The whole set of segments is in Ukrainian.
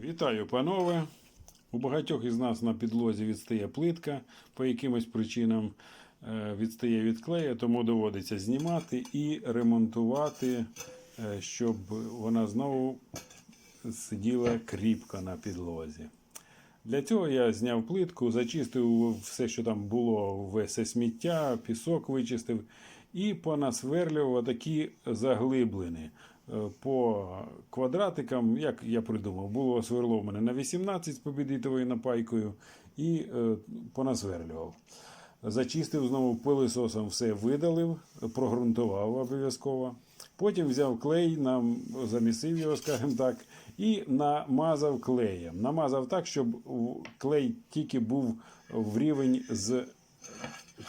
Вітаю, панове! У багатьох із нас на підлозі відстає плитка по якимось причинам е, відстає від клею, тому доводиться знімати і ремонтувати, е, щоб вона знову сиділа кріпко на підлозі. Для цього я зняв плитку, зачистив все, що там було, все сміття, пісок вичистив і понасверлював такі заглиблини. По квадратикам, як я придумав, було сверло в мене на 18 з побідитовою напайкою і е, понасверлював. Зачистив знову пилисосом, все видалив, прогрунтував обов'язково. Потім взяв клей, нам замісив його, скажімо так, і намазав клеєм. Намазав так, щоб клей тільки був в рівень з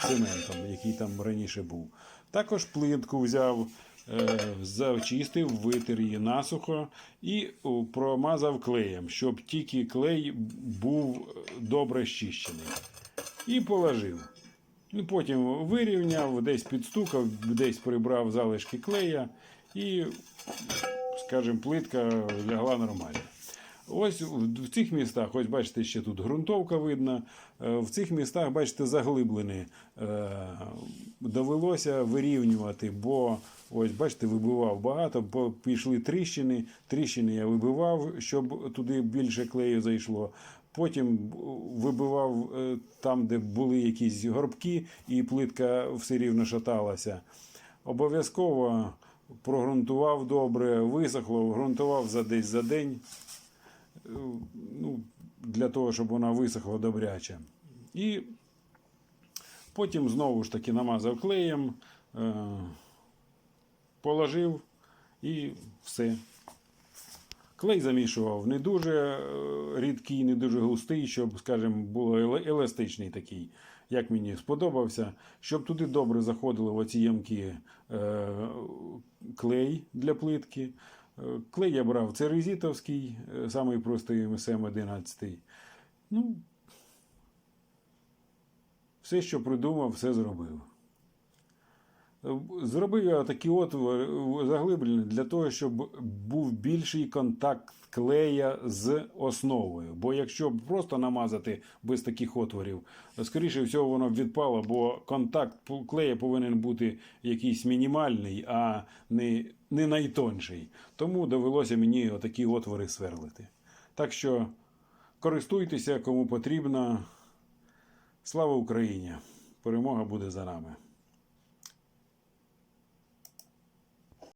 цементом, який там раніше був. Також плитку взяв, зачистив, витер її насухо і промазав клеєм, щоб тільки клей був добре щищений. І положив. Потім вирівняв, десь підстукав, десь прибрав залишки клея і, скажімо, плитка лягла нормально. Ось в цих містах, ось бачите, ще тут ґрунтовка видно. Е, В цих містах, бачите, заглиблені. Е, Довелося вирівнювати, бо ось бачите, вибивав багато, бо пішли тріщини. Тріщини я вибивав, щоб туди більше клею зайшло. Потім вибивав е, там, де були якісь горбки, і плитка все рівно шаталася. Обов'язково прогрунтував добре, висохло, ґрунтував за десь за день ну, для того, щоб вона висохла добряче. І потім знову ж таки намазав клеєм, е, положив і все. Клей замішував не дуже е, рідкий, не дуже густий, щоб, скажімо, було еластичний такий, як мені сподобався, щоб туди добре заходили в оці ямки е, клей для плитки. Клей я брав це резітовський, е, самий простий МСМ 11. Ну, все, що придумав, все зробив. Зробив я такі отвори заглиблені для того, щоб був більший контакт клея з основою. Бо якщо просто намазати без таких отворів, скоріше всього воно відпало, бо контакт клея повинен бути якийсь мінімальний, а не, не найтонший. Тому довелося мені отакі отвори сверлити. Так що користуйтеся, кому потрібно. Слава Україні! Перемога буде за нами.